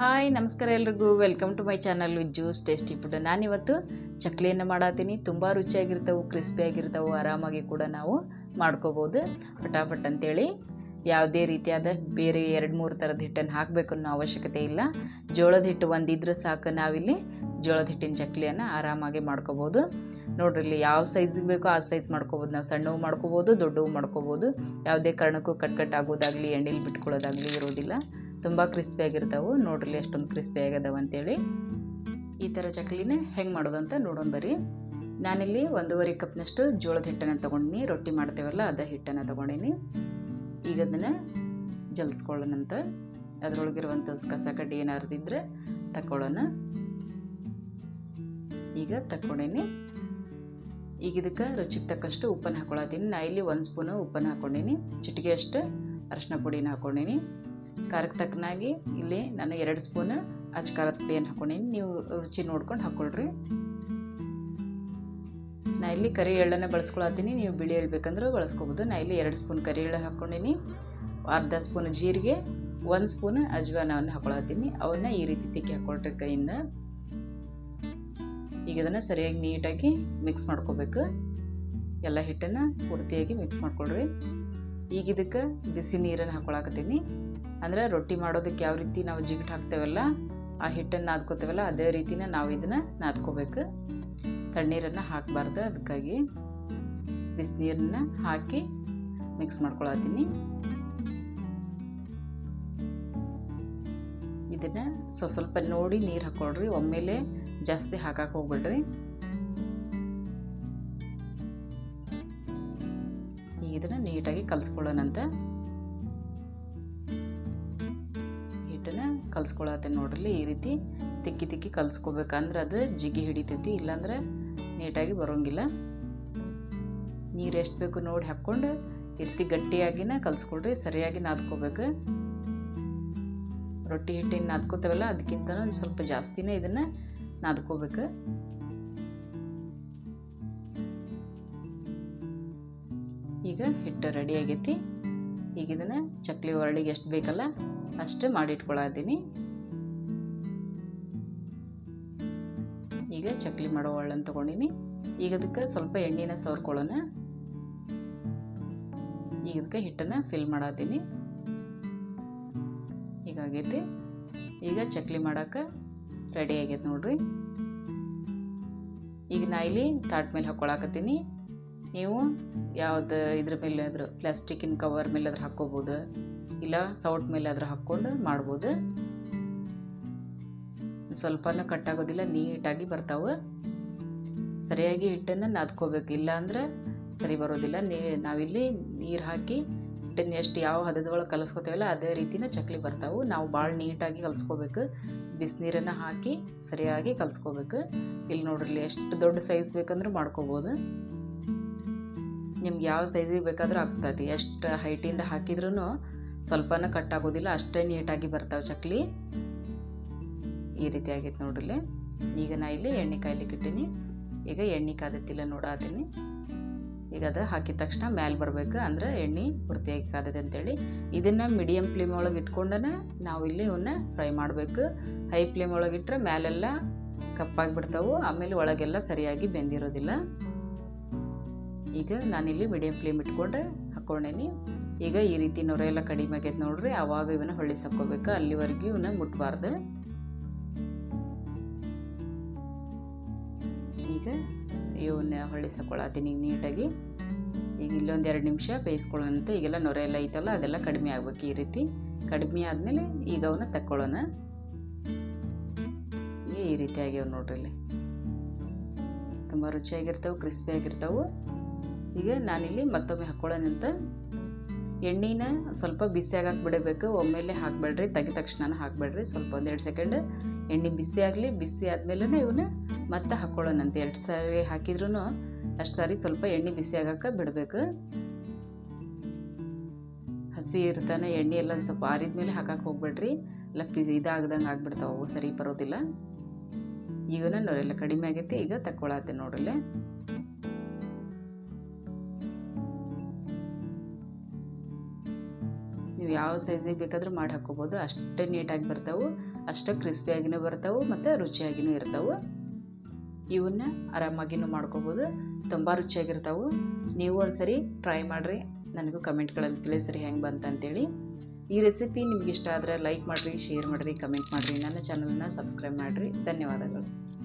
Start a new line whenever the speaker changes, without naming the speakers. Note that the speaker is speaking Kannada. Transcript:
ಹಾಯ್ ನಮಸ್ಕಾರ ಎಲ್ರಿಗೂ. Welcome to my channel juice tasty food ನಾನಿವತ್ತು ಚಕ್ಲಿಯನ್ನು ಮಾಡತ್ತೀನಿ ತುಂಬ ರುಚಿಯಾಗಿರ್ತಾವೆ ಕ್ರಿಸ್ಪಿಯಾಗಿರ್ತಾವೆ ಆರಾಮಾಗಿ ಕೂಡ ನಾವು ಮಾಡ್ಕೋಬೋದು. ಫಟಾಫಟ್ ಅಂತೇಳಿ ಯಾವುದೇ ರೀತಿಯಾದ ಬೇರೆ ಎರಡು ಮೂರು ಥರದ ಹಿಟ್ಟನ್ನು ಹಾಕಬೇಕು ಅನ್ನೋ ಅವಶ್ಯಕತೆ ಇಲ್ಲ. ಜೋಳದ ಹಿಟ್ಟು ಒಂದಿದ್ರೆ ಸಾಕು. ನಾವಿಲ್ಲಿ ಜೋಳದ ಹಿಟ್ಟಿನ ಚಕ್ಲಿಯನ್ನು ಆರಾಮಾಗಿ ಮಾಡ್ಕೋಬೋದು. ನೋಡ್ರಿ, ಇಲ್ಲಿ ಯಾವ ಸೈಜಿಗೆ ಬೇಕೋ ಆ ಸೈಜ್ ಮಾಡ್ಕೋಬೋದು. ನಾವು ಸಣ್ಣವು ಮಾಡ್ಕೋಬೋದು, ದೊಡ್ಡವು ಮಾಡ್ಕೋಬೋದು. ಯಾವುದೇ ಕಾರಣಕ್ಕೂ ಕಟ್ ಕಟ್ ಆಗೋದಾಗಲಿ, ಎಣ್ಣೆಲಿ ಬಿಟ್ಕೊಳ್ಳೋದಾಗಲಿ ಇರೋದಿಲ್ಲ. ತುಂಬ ಕ್ರಿಸ್ಪಿಯಾಗಿರ್ತಾವೆ ನೋಡ್ರಿ ಎಷ್ಟೊಂದು ಕ್ರಿಸ್ಪಿ ಆಗ್ಯದವ ಅಂತೇಳಿ. ಈ ಥರ ಚಕ್ಲಿನ ಹೆಂಗೆ ಮಾಡೋದು ಅಂತ ನೋಡೋಣ ಬರ್ರಿ. ನಾನಿಲ್ಲಿ ಒಂದೂವರೆ ಕಪ್ನಷ್ಟು ಜೋಳದ ಹಿಟ್ಟನ್ನು ತೊಗೊಂಡಿನಿ. ರೊಟ್ಟಿ ಮಾಡ್ತೇವಲ್ಲ, ಅದ ಹಿಟ್ಟನ್ನು ತೊಗೊಂಡೀನಿ. ಈಗ ಅದನ್ನು ಜಲ್ಸ್ಕೊಳ್ಳೋಣಂತ ಅದರೊಳಗಿರುವಂಥ ಕಸ ಕಡ್ಡಿ ಏನಾದ್ರು ಇದ್ದರೆ ತಗೊಳ್ಳೋಣ ಈಗ ತಕ್ಕೊಂಡೇನಿ. ಈಗ ಇದಕ್ಕೆ ರುಚಿಗೆ ತಕ್ಕಷ್ಟು ಉಪ್ಪನ್ನು ಹಾಕೊಳತ್ತೀನಿ. ನಾ ಇಲ್ಲಿ ಒಂದು ಸ್ಪೂನು ಉಪ್ಪನ್ನು ಹಾಕ್ಕೊಂಡೀನಿ ಚಿಟಿಗೆ ಅಷ್ಟು ಅರಶಿನ ಪುಡಿನ ಹಾಕ್ಕೊಂಡೀನಿ ಖಾರಕ್ಕೆ ತಕ್ಕನಾಗಿ ಇಲ್ಲಿ ನಾನು ಎರಡು ಸ್ಪೂನ್ ಅಚ್ಚ ಖಾರದ ಪುಡಿಯನ್ನು ಹಾಕ್ಕೊಂಡೀನಿ. ನೀವು ರುಚಿ ನೋಡ್ಕೊಂಡು ಹಾಕ್ಕೊಳ್ರಿ. ನಾ ಇಲ್ಲಿ ಕರಿ ಎಳ್ಳನ್ನು ಬಳಸ್ಕೊಳತ್ತೀನಿ. ನೀವು ಬಿಳಿ ಎಳ್ಳು ಬೇಕಂದ್ರೆ ಬಳಸ್ಕೊಬೋದು. ನಾ ಇಲ್ಲಿ ಎರಡು ಸ್ಪೂನ್ ಕರಿ ಎಳ್ಳು ಹಾಕ್ಕೊಂಡೀನಿ. ಅರ್ಧ ಸ್ಪೂನ್ ಜೀರಿಗೆ, ಒಂದು ಸ್ಪೂನ್ ಅಜ್ವಾನವನ್ನು ಹಾಕೊಳತ್ತೀನಿ ಅವನ್ನ ಈ ರೀತಿ ತಿಕ್ಕಿ ಹಾಕ್ಕೊಳ್ರಿ ಕೈಯಿಂದ. ಈಗ ಇದನ್ನು ಸರಿಯಾಗಿ ನೀಟಾಗಿ ಮಿಕ್ಸ್ ಮಾಡ್ಕೋಬೇಕು. ಎಲ್ಲ ಹಿಟ್ಟನ್ನು ಪೂರ್ತಿಯಾಗಿ ಮಿಕ್ಸ್ ಮಾಡ್ಕೊಳ್ರಿ. ಈಗ ಇದಕ್ಕೆ ಬಿಸಿ ನೀರನ್ನು ಹಾಕೊಳಕತ್ತೀನಿ ಅಂದರೆ ರೊಟ್ಟಿ ಮಾಡೋದಕ್ಕೆ ಯಾವ ರೀತಿ ನಾವು ಜಿಗಟ್ ಹಾಕ್ತೇವಲ್ಲ, ಆ ಹಿಟ್ಟನ್ನು ನಾದ್ಕೋತೇವಲ್ಲ, ಅದೇ ರೀತಿನ ನಾವು ಇದನ್ನು ನಾದ್ಕೋಬೇಕು. ತಣ್ಣೀರನ್ನು ಹಾಕಬಾರ್ದು ಅದಕ್ಕಾಗಿ. ಬಿಸಿನೀರನ್ನ ಹಾಕಿ ಮಿಕ್ಸ್ ಮಾಡ್ಕೊಳತ್ತೀನಿ. ಇದನ್ನು ಸ್ವಸ್ವಲ್ಪ ನೋಡಿ ನೀರು ಹಾಕ್ಕೊಳ್ರಿ ಒಮ್ಮೆಲೆ ಜಾಸ್ತಿ ಹಾಕಕ್ಕೆ ಹೋಗ್ಬೇಡ್ರಿ. ಇದನ್ನು ನೀಟಾಗಿ ಕಲಿಸ್ಕೊಳ್ಳೋಣಂತ. ಕಲಿಸ್ಕೊಳತ್ತೆ ನೋಡ್ರಿ ಈ ರೀತಿ ತಿಕ್ಕಿ ತಿಕ್ಕಿ ಕಲ್ಸ್ಕೊಬೇಕಂದ್ರೆ ಅದು ಜಿಗಿ ಹಿಡಿತೈತಿ, ಇಲ್ಲಾಂದ್ರೆ ನೀಟಾಗಿ ಬರೋಂಗಿಲ್ಲ. ನೀರು ಎಷ್ಟು ಬೇಕು ನೋಡಿ ಹಾಕ್ಕೊಂಡು ಈ ರೀತಿ ಗಟ್ಟಿಯಾಗಿನ ಕಲಿಸ್ಕೊಳ್ರಿ, ಸರಿಯಾಗಿ ನಾದ್ಕೋಬೇಕು. ರೊಟ್ಟಿ ಹಿಟ್ಟಿನ ನಾದ್ಕೋತೇವಲ್ಲ ಅದಕ್ಕಿಂತ ಸ್ವಲ್ಪ ಜಾಸ್ತಿನೇ ಇದನ್ನು ನಾದ್ಕೋಬೇಕು. ಈಗ ಹಿಟ್ಟು ರೆಡಿ ಆಗೈತಿ. ಈಗ ಇದನ್ನು ಚಕ್ಲಿ ಒರಳಿಗೆ ಎಷ್ಟು ಬೇಕಲ್ಲ ಅಷ್ಟು ಮಾಡಿಟ್ಕೊಳತ್ತೀನಿ ಈಗ ಚಕ್ಲಿ ಮಾಡೋ ಒಳ್ಳನ್ನು ತೊಗೊಂಡಿನಿ. ಈಗ ಅದಕ್ಕೆ ಸ್ವಲ್ಪ ಎಣ್ಣೆನ ಸವರ್ಕೊಳ್ಳೋಣ. ಈಗ ಅದಕ್ಕೆ ಹಿಟ್ಟನ್ನು ಫಿಲ್ ಮಾಡತ್ತೀನಿ ಹೀಗಾಗೈತಿ ಈಗ ಚಕ್ಲಿ ಮಾಡೋಕೆ ರೆಡಿ ಆಗೈತೆ ನೋಡ್ರಿ. ಈಗ ನಾ ಇಲ್ಲಿ ತಾಟ್ ಮೇಲೆ ಹಾಕ್ಕೊಳಕತ್ತೀನಿ ನೀವು ಯಾವ್ದು ಇದ್ರ ಮೇಲೆ ಆದ್ರೂ ಪ್ಲಾಸ್ಟಿಕ್ಕಿನ ಕವರ್ ಮೇಲೆ ಆದ್ರೂ ಹಾಕ್ಕೋಬೋದು. ಇಲ್ಲ ಸೌಟ್ ಮೇಲೆ ಆದ್ರೂ ಹಾಕ್ಕೊಂಡು ಮಾಡ್ಬೋದು. ಸ್ವಲ್ಪನೂ ಕಟ್ಟಾಗೋದಿಲ್ಲ ನೀಟಾಗಿ ಬರ್ತಾವೆ. ಸರಿಯಾಗಿ ಹಿಟ್ಟನ್ನು ನಾದ್ಕೋಬೇಕು. ಇಲ್ಲ ಅಂದ್ರೆ ಸರಿ ಬರೋದಿಲ್ಲ. ನೀ, ನಾವಿಲ್ಲಿ ನೀರು ಹಾಕಿ ಹಿಟ್ಟನ್ನು ಎಷ್ಟು ಯಾವ ಹದದೊಳಗೆ ಕಲಿಸ್ಕೋತೇವಲ್ಲ ಅದೇ ರೀತಿನ ಚಕ್ಲಿ ಬರ್ತಾವೆ. ನಾವು ಭಾಳ ನೀಟಾಗಿ ಕಲಿಸ್ಕೋಬೇಕು. ಬಿಸಿನೀರನ್ನು ಹಾಕಿ ಸರಿಯಾಗಿ ಕಲಿಸ್ಕೋಬೇಕು. ಇಲ್ಲಿ ನೋಡ್ರಿ ಎಷ್ಟು ದೊಡ್ಡ ಸೈಜ್ ಬೇಕಂದ್ರೆ ಮಾಡ್ಕೋಬೋದು. ನಿಮ್ಗೆ ಯಾವ ಸೈಜಿಗೆ ಬೇಕಾದರೂ ಆಗ್ತದೆ. ಎಷ್ಟು ಹೈಟಿಂದ ಹಾಕಿದ್ರೂ ಸ್ವಲ್ಪನೂ ಕಟ್ ಆಗೋದಿಲ್ಲ, ಅಷ್ಟೇ ನೀಟಾಗಿ ಬರ್ತಾವೆ ಚಕ್ಲಿ. ಈ ರೀತಿ ಆಗೈತೆ ನೋಡ್ರಿ ಈಗ ನಾ ಇಲ್ಲಿ ಎಣ್ಣೆ ಕಾಯ್ಲಿಕ್ಕೆ ಇಟ್ಟೀನಿ. ಈಗ ಎಣ್ಣೆ ಕಾದತ್ತಿಲ್ಲ ನೋಡಾತೀನಿ ಈಗ ಅದು ಹಾಕಿದ ತಕ್ಷಣ ಮ್ಯಾಲೆ ಬರಬೇಕು ಅಂದ್ರೆ ಎಣ್ಣೆ ಪೂರ್ತಿಯಾಗಿ ಕಾದದೆ ಅಂತೇಳಿ. ಇದನ್ನು ಮೀಡಿಯಮ್ ಫ್ಲೇಮ್ ಒಳಗೆ ಇಟ್ಕೊಂಡೇ ನಾವು ಇಲ್ಲಿ ಇವನ್ನ ಫ್ರೈ ಮಾಡಬೇಕು. ಹೈ ಫ್ಲೇಮ್ ಒಳಗೆ ಇಟ್ಟರೆ ಮ್ಯಾಲೆಲ್ಲ ಕಪ್ಪಾಗಿಬಿಡ್ತಾವೆ ಆಮೇಲೆ ಒಳಗೆಲ್ಲ ಸರಿಯಾಗಿ ಬೆಂದಿರೋದಿಲ್ಲ. ಈಗ ನಾನಿಲ್ಲಿ ಮೀಡಿಯಮ್ ಫ್ಲೇಮ್ ಇಟ್ಕೊಂಡು ಹಾಕ್ಕೊಂಡೇನಿ ಈಗ ಈ ರೀತಿ ನೊರೆ ಎಲ್ಲ ಕಡಿಮೆ ಆಗೈತೆ ನೋಡ್ರಿ ಆವಾಗ ಇವನ್ನ ಹೊಳ್ಳಿ ಹಾಕ್ಕೋಬೇಕು ಅಲ್ಲಿವರೆಗೂ ಇವನ್ನ ಮುಟ್ಬಾರ್ದು. ಈಗ ಇವನ್ನ ಹೊಳ್ಳಿ ಹಾಕ್ಕೊಳತ್ತೀನಿ ಈಗ ನೀಟಾಗಿ. ಈಗ ಇಲ್ಲೊಂದು ಎರಡು ನಿಮಿಷ ಬೇಯಿಸ್ಕೊಳ್ಳೋಣಂತೆ. ಈಗೆಲ್ಲ ನೊರೆ ಎಲ್ಲ ಐತಲ್ಲ, ಅದೆಲ್ಲ ಕಡಿಮೆ ಆಗ್ಬೇಕು ಈ ರೀತಿ. ಕಡಿಮೆ ಆದಮೇಲೆ ಈಗ ಅವನ್ನ ತಕ್ಕೊಳ್ಳೋಣ ಈ ರೀತಿ ಆಗ್ಯಾವ ನೋಡ್ರಿ ಇಲ್ಲಿ. ತುಂಬ ರುಚಿಯಾಗಿರ್ತಾವೆ ಕ್ರಿಸ್ಪಿಯಾಗಿರ್ತಾವೆ ಈಗ ನಾನಿಲ್ಲಿ ಮತ್ತೊಮ್ಮೆ ಹಾಕ್ಕೊಳ್ಳೋಣಂತ ಎಣ್ಣೆನ ಸ್ವಲ್ಪ ಬಿಸಿ ಆಗಕ್ಕೆ ಬಿಡಬೇಕು. ಒಮ್ಮೆಲೆ ಹಾಕಬೇಡ್ರಿ. ತೆಗೆದ ತಕ್ಷಣ ಹಾಕಬೇಡ್ರಿ. ಸ್ವಲ್ಪ ಒಂದೆರಡು ಸೆಕೆಂಡ್. ಎಣ್ಣೆ ಬಿಸಿ ಆಗಲಿ, ಬಿಸಿ ಆದಮೇಲೆ ಇವನ್ನ ಮತ್ತೆ ಹಾಕ್ಕೊಳ್ಳೋಣಂತೆ ಎರಡು ಸಾರಿ ಹಾಕಿದ್ರೂ ಅಷ್ಟು ಸಾರಿ ಸ್ವಲ್ಪ ಎಣ್ಣೆ ಬಿಸಿ ಆಗಕ್ಕೆ ಬಿಡಬೇಕು. ಹಸಿ ಇರ್ತಾನೆ ಎಣ್ಣೆ ಎಲ್ಲ ಸ್ವಲ್ಪ ಆರಿದ ಮೇಲೆ ಹಾಕಕ್ಕೆ ಹೋಗ್ಬೇಡ್ರಿ. ಎಲ್ಲ ಪಿ ಇದಾಗ್ದಂಗೆ ಆಗ್ಬಿಡ್ತಾವೆ. ಸರಿ ಬರೋದಿಲ್ಲ. ಈಗನ ನೋಡಿಲ್ಲ ಕಡಿಮೆ ಆಗೈತಿ. ಈಗ ತಕ್ಕೊಳತ್ತೆ ನೋಡ್ರಲ್ಲೇ ಯಾವ ಸೈಜಿಗೆ ಬೇಕಾದರೂ ಮಾಡಿ ಹಾಕ್ಕೋಬೋದು. ಅಷ್ಟೇ ನೀಟಾಗಿ ಬರ್ತಾವೆ, ಅಷ್ಟೇ ಕ್ರಿಸ್ಪಿಯಾಗಿನೂ ಬರ್ತಾವೆ, ಮತ್ತು ರುಚಿಯಾಗಿನೂ ಇರ್ತಾವೆ. ಇವನ್ನ ಆರಾಮಾಗಿನೂ ಮಾಡ್ಕೋಬೋದು, ತುಂಬ ರುಚಿಯಾಗಿರ್ತಾವೆ. ನೀವು ಒಂದ್ಸರಿ ಟ್ರೈ ಮಾಡಿರಿ, ನನಗೂ ಕಮೆಂಟ್ಗಳಲ್ಲಿ ತಿಳಿಸ್ರಿ ಹೆಂಗೆ ಬಂತಂತೇಳಿ ಈ ರೆಸಿಪಿ ನಿಮ್ಗೆ ಇಷ್ಟ ಆದರೆ ಲೈಕ್ ಮಾಡಿರಿ ಶೇರ್ ಮಾಡಿರಿ ಕಮೆಂಟ್ ಮಾಡಿರಿ. ನನ್ನ ಚಾನಲ್ನ ಸಬ್ಸ್ಕ್ರೈಬ್ ಮಾಡಿರಿ. ಧನ್ಯವಾದಗಳು.